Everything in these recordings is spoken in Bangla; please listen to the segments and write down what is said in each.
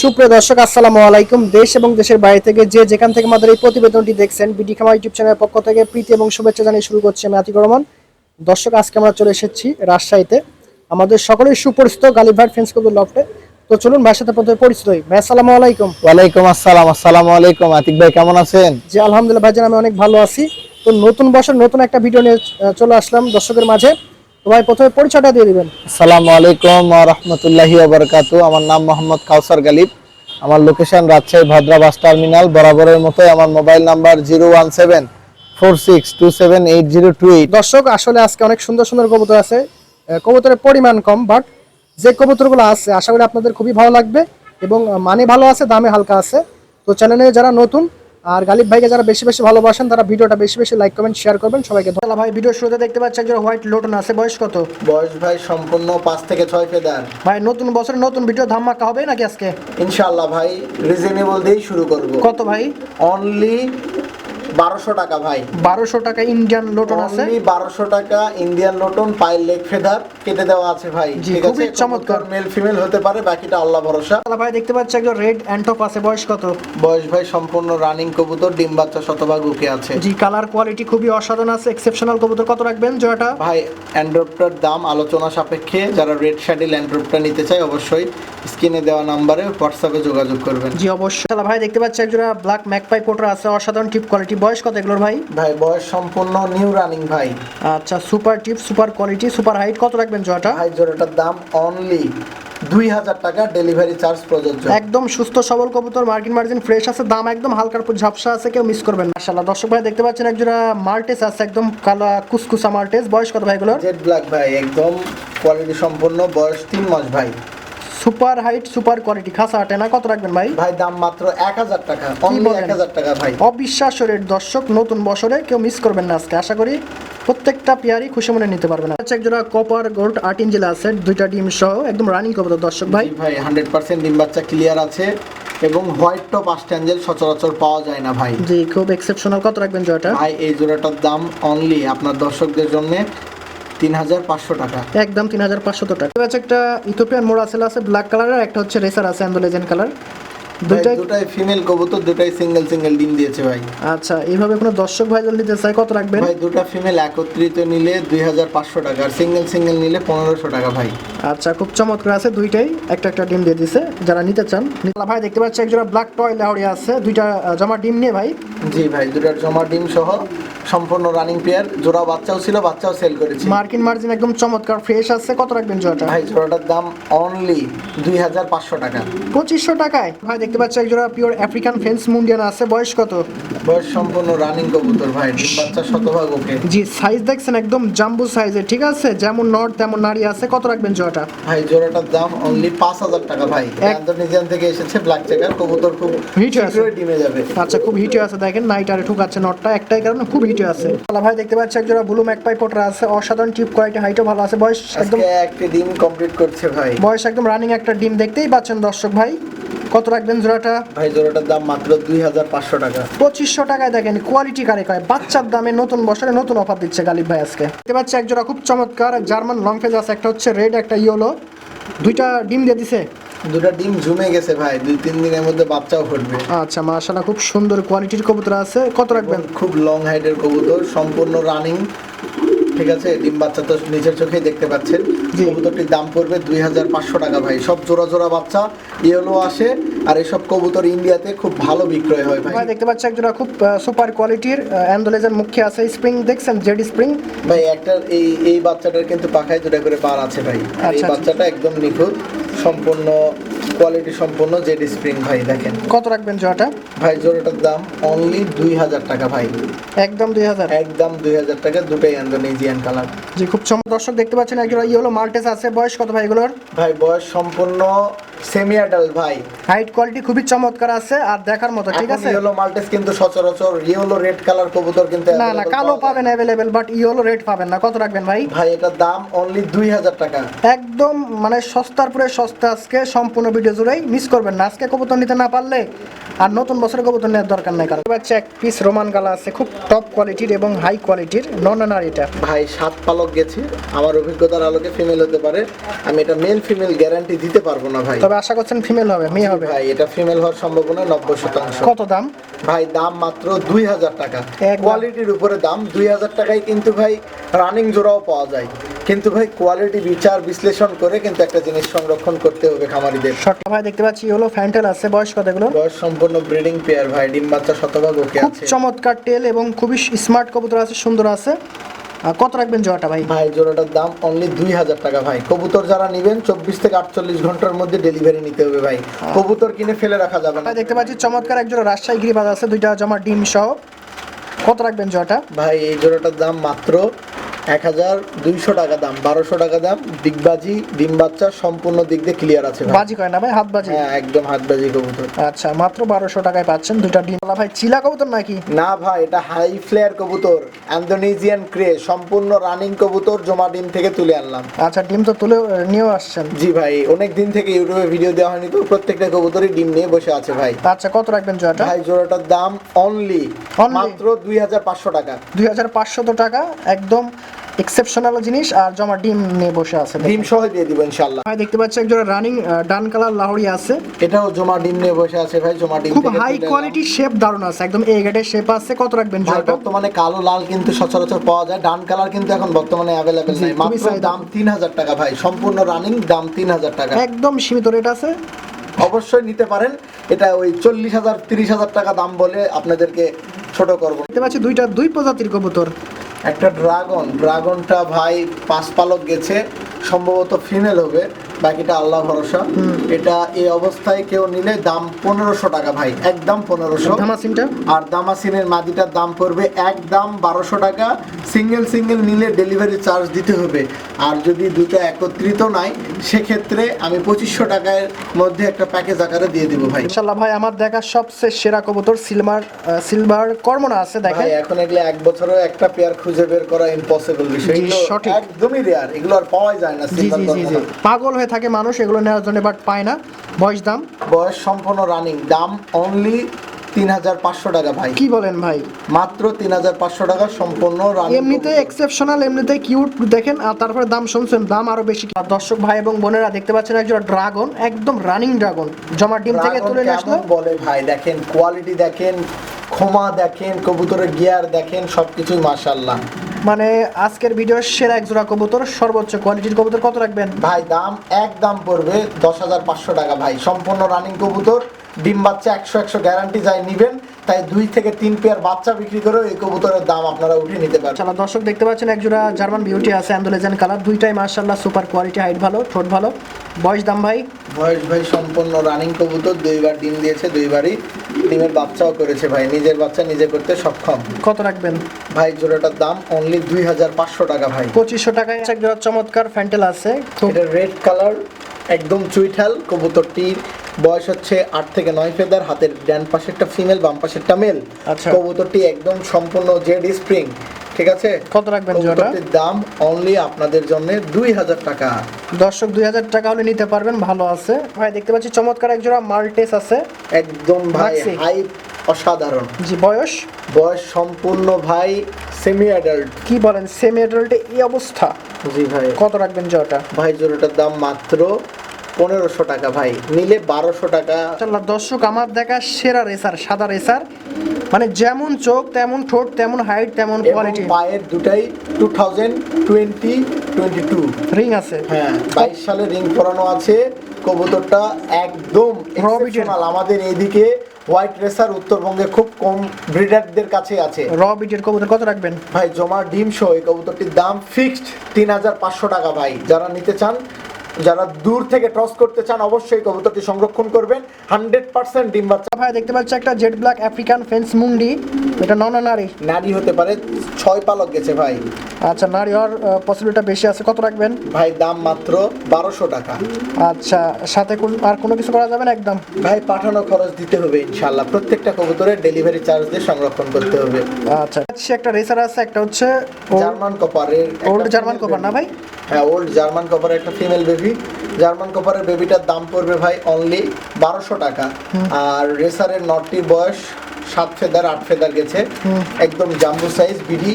সুপ্রিয় দর্শক আসসালামু আলাইকুম। দেশ এবং দেশের বাইরে থেকে যে যেখান থেকে আমাদের এই প্রতিবেদনটি দেখছেন বিডি খামা ইউটিউব চ্যানেলের পক্ষ থেকে প্রীতি এবং শুভেচ্ছা জানিয়ে শুরু করছি আমি আতিক রহমান। দর্শক আজকে আমরা চলে এসেছি রাজশাহীতে। আমাদের সকলের সুপরিচিত গালিভার ফ্রেন্ডস কবুল লফটে। তো চলুন ভাইয়ের সাথে প্রথমে পরিচিত হই। ভাই আসসালামু আলাইকুম। ওয়ালাইকুম আসসালাম আসসালামু আলাইকুম। আতিক ভাই কেমন আছেন? জি আলহামদুলিল্লাহ ভাইজান আমি অনেক ভালো আছি। তো নতুন বছর নতুন একটা ভিডিও নিয়ে চলে আসলাম দর্শকের মাঝে। ভাই প্রথমে পরিচয়টা দিয়ে দিবেন। আসসালামু আলাইকুম ওয়া রাহমাতুল্লাহি ওয়া বারাকাতু আমার নাম মোহাম্মদ কাউসার গালিব। আমার location Rajshahi Bhadra bus terminal বরাবরের মতোই আমার mobile number zero one seven four six two seven eight zero two eight. দর্শক আসলে আজকে অনেক সুন্দর সুন্দর কবুতর আছে। কবুতরের পরিমাণ কম বাট যে কবুতরগুলো আছে আশা করি আপনাদের খুবই ভালো লাগবে এবং মানে ভালো আছে দামে হালকা আছে। তো চ্যানেলে যারা নতুন আর গালিব ভাইকে যারা বেশি বেশি ভালোবাসেন তারা ভিডিওটা বেশি বেশি লাইক কমেন্ট শেয়ার করবেন। সবাইকে ধন্যবাদ ভাই ভিডিও শুরুতে দেখতে পাচ্ছি একজন হোয়াইট লোটন আছে বয়স কত? বয়স ভাই সম্পূর্ণ পাঁচ থেকে ছয় ফেদার। ভাই নতুন বছরে নতুন ভিডিও ধামাকা হবে নাকি আজকে? ইনশাআল্লাহ ভাই রিজনেবল দিয়েই শুরু করব। কত ভাই? অনলি বারোশো টাকা ভাই। বারোশো টাকা ইন্ডিয়ান লোটন আছে? বারোশো টাকা ইন্ডিয়ান লোটন পায়ের লেগ ফেদার। কেটে দেওয়া আছে ভাই। খুবই চমৎকার। মেল ফিমেল হতে পারে বাকিটা আল্লাহ ভরসা। তাহলে ভাই দেখতে পাচ্ছি একজন রেড অ্যান্টপ আছে বয়স কত? বয়স ভাই সম্পূর্ণ রানিং কবুতর ডিম বাচ্চা শতভাগ উকে আছে। জি কালার কোয়ালিটি খুবই অসাধারণ আছে এক্সেপশনাল কবুতর। কত রাখবেন জয়টা ভাই অ্যান্ড্রয়েডটার দাম আলোচনা সাপেক্ষে যারা রেড শ্যাডিল অ্যান্ড্রয়েডটা নিতে চায় অবশ্যই স্ক্রিনে দেওয়া নাম্বারে হোয়াটসঅ্যাপে যোগাযোগ করবেন। জি অবশ্যই। তাহলে ভাই দেখতে পাচ্ছি একজোড়া ব্ল্যাক ম্যাকপাই পোটার আছে অসাধারণ টিপ কোয়ালিটি বয়স কত এগুলোর ভাই? ভাই বয়স সম্পূর্ণ নিউ রানিং ভাই। আচ্ছা super tip super quality super height কত রাখবেন জয়টা? ভাই জোড়াটার দাম অনলি দুই হাজার টাকা ডেলিভারি চার্জ প্রযোজ্য। একদম সুস্থ সবল কবুতর মার্কিন মার্জিন ফ্রেশ আছে দাম একদম হালকার ঝাপসা আছে কেউ মিস করবেন না। মাশাআল্লাহ দর্শক ভাই দেখতে পাচ্ছেন একজোড়া মাল্টেস আছে একদম কালা কুসকুসা মাল্টেস। বয়স কত ভাই জেড ব্ল্যাক ভাই একদম কোয়ালিটি সম্পন্ন বয়স তিন মাস ভাই। Super height super quality. খাসা আটে না? কত রাখবেন ভাই? ভাই দাম মাত্র এক হাজার টাকা। অনলি? এক হাজার টাকা ভাই। অবিশ্বাস্য রেট দর্শক। নতুন বছরে কেউ মিস করবেন না আজকে। আশা করি প্রত্যেকটা পেয়ারই খুশি মনে নিতে পারবেন। আচ্ছা একজোড়া কপার গোল্ড আট ইঞ্জিল আছে দুইটা ডিম সহ একদম রানিং কবুতর দর্শক ভাই। ভাই হান্ড্রেড পার্সেন্ট ডিম বাচ্চা ক্লিয়ার আছে এবং হোয়াইট টপ আস্ট্যাঞ্জেল সচরাচর পাওয়া যায় না ভাই। জি খুব এক্সেপশনাল কত রাখবেন জয়টা ভাই এই জোড়াটার দাম অনলি আপনার দর্শকদের জন্য তিন হাজার পাঁচশো টাকা। একদম তিন হাজার পাঁচশো টাকা। হচ্ছে একটা ইথোপিয়ান মোরাসেল আছে ব্ল্যাক কালারের একটা হচ্ছে রেসার আছে অ্যান্ডোলেজেন কালার ভাই, দুইটাই দুটাই ফিমেল কবুতর দুটাই সিঙ্গেল সিঙ্গেল ডিম দিয়েছে ভাই। আচ্ছা এইভাবে কোনো দর্শক ভাই যদি নিতে চাই কত রাখবেন? ভাই দুটা ফিমেল একত্রিত নিলে দুই হাজার পাঁচশো টাকা আর সিঙ্গেল সিঙ্গেল নিলে পনেরোশো টাকা ভাই। আচ্ছা খুব চমৎকার আছে দুইটাই একটা একটা ডিম দিয়ে দিছে যারা নিতে চান। ভাই দেখতে পাচ্ছি একজোড়া ব্ল্যাক টয় লাউড়িয়া আছে দুইটা জমা ডিম নিয়ে ভাই। জি ভাই দুটার জমা ডিম সহ সম্পূর্ণ রানিং পেয়ার জোড়া বাচ্চাও ছিল বাচ্চাও সেল করেছি। মার্কিন মার্জিন একদম চমৎকার ফ্রেশ আছে কত রাখবেন জয়টা ভাই জোড়াটার দাম অনলি দুই হাজার পাঁচশো টাকা। পঁচিশশো টাকায়। ভাই দেখতে পাচ্ছি একজোড়া পিওর আফ্রিকান ফেন্স মুন্ডিয়ান আছে বয়স কত? বয়স সম্পূর্ণ রানিং কবুতর ভাই ডিম বাচ্চা শতভাগ ওকে। জি সাইজ দেখছেন একদম জাম্বু সাইজের ঠিক আছে? যেমন নট তেমন নারী আছে কত রাখবেন জয়টা ভাই জোড়াটার দাম অনলি পাঁচ হাজার টাকা ভাই। ইন্দোনেশিয়ান থেকে এসেছে ব্ল্যাক চেকার কবুতর খুব হয়ে আছে। ডিমে যাবে। আচ্ছা খুব হিটে আছে দেখেন। নাইট আরে ঠুকাচ্ছে নটটা একটাই কারণে খুব হিটে আছে। তাহলে ভাই দেখতে পাচ্ছি একজোড়া ব্লু ম্যাকপাই পোটরা আছে অসাধারণ টিপ কোয়ালিটি হাইটও ভালো আছে। বয়স একদম একটি ডিম কমপ্লিট করছে ভাই। বয়স একদম রানিং একটা ডিম দেখতেই পাচ্ছেন দর্শক ভাই। কত রাখবেন জোড়াটা? ভাই জোড়াটার দাম মাত্র দুই হাজার পাঁচশো টাকা। পঁচিশশো টাকায় দেখেন কোয়ালিটি কারে কয়? বাচ্চার দামে নতুন বছরে নতুন অফার দিচ্ছে গালিব ভাই আজকে। দেখতে পাচ্ছি একজোড়া খুব চমৎকার জার্মান লং ফেজ আছে একটা হচ্ছে রেড একটা ইয়েলো দুইটা ডিম দিয়ে দিছে। দুটা ডিম জমে গেছে ভাই দুই তিন দিনের মধ্যে বাচ্চাও ফুটবে। আচ্ছা মাশাআল্লাহ খুব সুন্দর কোয়ালিটির কবুতর আছে। কত রাখবেন? খুব লং হাইটের কবুতর সম্পূর্ণ রানিং ঠিক আছে ডিম বাচ্চা তো নিজের চোখেই দেখতে পাচ্ছেন। কবুতরটির দাম পড়বে দুই হাজার পাঁচশো টাকা ভাই। সব জোড়া জোড়া বাচ্চা ইয়েলো আসে আর এসব কবুতর ইন্ডিয়াতে খুব ভালো বিক্রয় হয় ভাই। দেখতে পাচ্ছি একজোড়া খুব সুপার কোয়ালিটির অ্যান্ডোলেজের মুখে আছে স্প্রিং দেখছেন? জেড স্প্রিং ভাই একটা এই এই বাচ্চাটার কিন্তু পাখায় দুটা করে বার আছে ভাই। আর এই আচ্ছা, আচ্ছা। বাচ্চাটা একদম নিখুঁত। সম্পূর্ণ কোয়ালিটি সম্পূর্ণ জেড স্প্রিং ভাই দেখেন। কত রাখবেন জোড়াটা? ভাই জোড়াটার দাম অনলি দুই হাজার টাকা ভাই। একদম দুই হাজার? একদম দুই হাজার টাকা দুটোই ইন্দোনেজিয়ান কালার যে খুব চমৎকার। দর্শক দেখতে পাচ্ছেন একজোড়া ইয়েলো মাল্টেস আছে। বয়স কত ভাই এগুলোর? ভাই বয়স সম্পূর্ণ সেমি অ্যাডাল্ট ভাই। হাইট কোয়ালিটি খুবই চমৎকার আছে আর দেখার মতো ঠিক আছে? ইয়েলো মাল্টেস কিন্তু সচরাচর ইয়েলো রেড কালার কবুতর কিন্তু না না কালো পাবেন অ্যাভেলেবেল বাট ইয়েলো রেট পাবেন না। কত রাখবেন ভাই? ভাই এটার দাম অনলি দুই হাজার টাকা। একদম মানে সস্তার পরে সস্তা আজকে সম্পূর্ণ ভিডিও জুড়েই মিস করবেন না। আজকে কবুতর নিতে না পারলে আর নতুন বছরে কবুতর নেওয়ার দরকার নাই কারণ বাচ্চা এক পিস রোমান গালা আছে খুব টপ কোয়ালিটির এবং হাই কোয়ালিটির নন আর এটা ভাই সাত পালক গেছে। আমার অভিজ্ঞতার আলোকে ফিমেল হতে পারে। আমি এটা মেল ফিমেল গ্যারান্টি দিতে পারব না ভাই। তবে আশা করছেন ফিমেল হবে মেয়ে হবে? ভাই এটা ফিমেল হওয়ার সম্ভাবনা নব্বই শতাংশ। কত দাম? ভাই দাম মাত্র দুই হাজার টাকা। কোয়ালিটির উপরে দাম দুই হাজার টাকায় কিন্তু ভাই রানিং জোড়াও পাওয়া যায়। কিন্তু ভাই কোয়ালিটি বিচার বিশ্লেষণ করে কিন্তু একটা জিনিস সংরক্ষণ করতে হবে খামারিদের। শর্ট ভাই দেখতে পাচ্ছি হলো ফ্যান্টেল আছে। বয়স কত এগুলো? বয়স সম্পূর্ণ ব্রিডিং পেয়ার ভাই। ডিম বাচ্চা শতভাগ ওকে খুব আছে। চমৎকার টেল এবং খুবই স্মার্ট কবুতর আছে সুন্দর আছে। কত রাখবেন জোড়াটা ভাই? ভাই জোড়াটার দাম অনলি দুই হাজার টাকা ভাই। কবুতর যারা নেবেন চব্বিশ থেকে আটচল্লিশ ঘণ্টার মধ্যে ডেলিভারি নিতে হবে ভাই। কবুতর কিনে ফেলে রাখা যাবে না। দেখতে পাচ্ছি চমৎকার একজন রাজশাহী গিরিবাজ আছে দুইটা জমা ডিম সহ। কত রাখবেন জোড়াটা? ভাই এই জোড়াটার দাম মাত্র এক হাজার দুইশো টাকা দাম বারোশো টাকা দাম ডিগবাজি ডিম বাচ্চা সম্পূর্ণ দিক দিয়ে ক্লিয়ার আছে বাজি করে না ভাই? হাত বাজি? হ্যাঁ একদম হাতবাজি কবুতর। আচ্ছা মাত্র বারোশো টাকায় পাচ্ছেন দুইটা ডিম। ভাই চিলা কবুতর নাকি? না ভাই এটা হাই ফ্লেয়ার কবুতর অ্যান্ডোনেজিয়ান ক্রে সম্পূর্ণ রানিং কবুতর জমা ডিম থেকে তুলে আনলাম। আচ্ছা ডিম তো তুলে নিয়েও আসছেন। জি ভাই অনেক দিন থেকে ইউটিউবে ভিডিও দেওয়া হয়নি তো প্রত্যেকটা কবুতরই ডিম নিয়ে বসে আছে ভাই। আচ্ছা কত রাখবেন জোড়াটা? ভাই জোড়াটার দাম অনলি মাত্র দুই হাজার পাঁচশো টাকা। দুই হাজার পাঁচশত টাকা একদম এক্সেপশনাল জিনিস আর জমা ডিম নিয়ে বসে আছে ডিম সহ দিয়ে দিব ইনশাল্লাহ ভাই দেখতে পাচ্ছি একজোড়া রানিং ডান কালার লাহড়ি আছে। এটাও জমা ডিম নিয়ে বসে আছে ভাই জমা ডিম খুব হাই কোয়ালিটি শেপ দারুণ আছে একদম এ গেটের শেপ আছে। কত রাখবেন ভাই বর্তমানে কালো লাল কিন্তু সচরাচর পাওয়া যায়। ডান কালার কিন্তু এখন বর্তমানে জি, নাই। মাত্র দাম তিন হাজার টাকা ভাই। সম্পূর্ণ রানিং দাম তিন হাজার টাকা। একদম সীমিত রেট আছে। অবশ্যই নিতে পারেন। এটা ওই চল্লিশ হাজার তিরিশ হাজার টাকা দাম বলে আপনাদেরকে ছোট করব। দেখতে পাচ্ছি দুইটা দুই প্রজাতির কবুতর। একটা ড্রাগন ড্রাগনটা ভাই পাঁচ পালক গেছে সম্ভবত ফিমেল হবে। বাকিটা আল্লাহ ভরসা। এটা এই অবস্থায় কেউ নিলে দাম পনেরোশো টাকা ভাই একদম পনেরোশো। আর দামাসিনের মাদিটার দাম পড়বে একদম বারোশো টাকা। সিঙ্গেল সিঙ্গেল নিলে ডেলিভারি চার্জ দিতে হবে। আর যদি দুটো একত্রিত নাই সেক্ষেত্রে আমি পঁচিশশো টাকার মধ্যে একটা প্যাকেজ আকারে দিয়ে দিব ভাই। ইনশাল্লাহ ভাই আমার দেখা সবচেয়ে সেরা কবুতর সিলভার সিলভার কর্মনা আছে ভাই এখন এগুলো এক বছরেও একটা পেয়ার খুঁজে বের করা ইম্পসিবল বিষয়। সঠিক। একদমই রেয়ার এগুলো আর পাওয়াই যায় না। পাগল হয়ে থাকে মানুষ এগুলো নেওয়ার জন্য বাট পায় না। বয়স দাম? বয়স সম্পূর্ণ রানিং দাম অনলি তিন হাজার পাঁচশো টাকা ভাই। কি বলেন ভাই? মাত্র তিন হাজার পাঁচশো টাকা সম্পূর্ণ এমনিতে এক্সেপশনাল এমনিতে কিউট দেখেন আর তারপরে দাম শুনছেন দাম আরও বেশি। দর্শক ভাই এবং বোনেরা দেখতে পাচ্ছেন একজন ড্রাগন একদম রানিং ড্রাগন জমা ডিম থেকে তুলে নিয়ে আসলো। বলে ভাই দেখেন কোয়ালিটি দেখেন ক্ষমা দেখেন কবুতরের গিয়ার দেখেন সবকিছুই মাশাল্লাহ মানে আজকের ভিডিওর সেরা এক জোড়া কবুতর, সর্বোচ্চ কোয়ালিটির কবুতর কত রাখবেন? ভাই, দাম এক দাম পড়বে দশ হাজার পাঁচশো টাকা, ভাই। সম্পূর্ণ রানিং কবুতর, ডিম বাচ্চা একশো একশো গ্যারান্টি যাই নিবেন তাই দুই থেকে তিন পেয়ার বাচ্চা বিক্রি করেও এই কবুতরের দাম আপনারা উঠিয়ে নিতে পারবেন। চালা দর্শক দেখতে পাচ্ছেন এক জোড়া জার্মান বিউটি আছে অ্যান্ডোলেজেন কালার দুইটাই মার্শাল্লাহ সুপার কোয়ালিটি হাইট ভালো ঠোঁট ভালো। বয়স দাম ভাই? বয়স ভাই সম্পূর্ণ রানিং কবুতর দুইবার ডিম দিয়েছে দুইবারই ডিমের বাচ্চাও করেছে ভাই নিজের বাচ্চা নিজে করতে সক্ষম। কত রাখবেন? ভাই জোড়াটার দাম অনলি দুই হাজার পাঁচশো টাকা ভাই। পঁচিশশো টাকায় এক জোড়া চমৎকার ফ্যান্টেল আছে। এটা রেড কালার একদম চুইঠাল কবুতরটির বয়স হচ্ছে আট থেকে নয় ফেদার হাতের ডান পাশেরটা ফিমেল বাম পাশেরটা মেল। আচ্ছা। কবুতরটি একদম সম্পূর্ণ জেড স্প্রিং ঠিক আছে? কত রাখবেন জোড়া? কবুতরটির দাম অনলি আপনাদের জন্য দুই হাজার টাকা। দর্শক দুই হাজার টাকা হলে নিতে পারবেন ভালো আছে। ভাই দেখতে পাচ্ছি চমৎকার এক জোড়া মাল্টেস আছে। একদম ভাই হাই অসাধারণ। জি বয়স? বয়স সম্পূর্ণ ভাই সেমি অ্যাডাল্ট কি বলেন সেমি অ্যাডাল্টে এই অবস্থা? জি ভাই। কত রাখবেন জোড়াটা? ভাই জোড়াটার দাম মাত্র পনেরোশো টাকা ভাই। নিলে বারোশো টাকা। মাশাআল্লাহ দর্শক আমার দেখা সেরা রেসার সাদা রেসার মানে যেমন চোখ তেমন ঠোঁট তেমন হাইট তেমন কোয়ালিটি পায়ের দুটাই two thousand twenty twenty two ring আছে। হ্যাঁ বাইশ সালে রিং পরানো আছে। কবুতরটা একদম। আমাদের এইদিকে হোয়াইট রেসার উত্তরবঙ্গে খুব কম ব্রিডারদের কাছে আছে। র বিটের কবুতর কত রাখবেন? ভাই জমা ডিম সহ এই কবুতরটির দাম ফিক্সড তিন হাজার পাঁচশো টাকা ভাই। যারা নিতে চান যারা দূর থেকে টস করতে চান অবশ্যই কবুতরটি সংরক্ষণ করবেন। হান্ড্রেড পার্সেন্ট ডিম বাচ্চা। ভাই দেখতে পাচ্ছি একটা জেড ব্ল্যাক আফ্রিকান ফেন্স মুন্ডি। এটা নন নারী। নারী হতে পারে ছয় পালক গেছে ভাই। আচ্ছা নারী হওয়ার পসিবিলিটি বেশি আছে। কত রাখবেন? ভাই দাম মাত্র বারোশো টাকা। আচ্ছা সাথে আর কোনো কিছু করা যাবে না একদম? ভাই পাঠানো খরচ দিতে হবে ইনশাল্লাহ প্রত্যেকটা কবুতরের ডেলিভারি চার্জ দিয়ে সংরক্ষণ করতে হবে। আচ্ছা একটা রেসার আছে একটা হচ্ছে জার্মান কপারের ওল্ড জার্মান কভার না ভাই? হ্যাঁ ওল্ড জার্মান কপারের একটা ফিমেল বেবি জার্মান কপারের বেবিটার দাম পড়বে ভাই অনলি বারোশো টাকা। আর রেসারের নটটির বয়স সাত ফেদার, আট ফেদার গেছে। একদম জাম্বু সাইজ বিডি।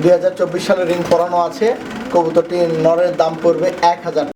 দুই হাজার চব্বিশ সালে রিং পরানো আছে। কবুতরটি নরের দাম পড়বে এক হাজার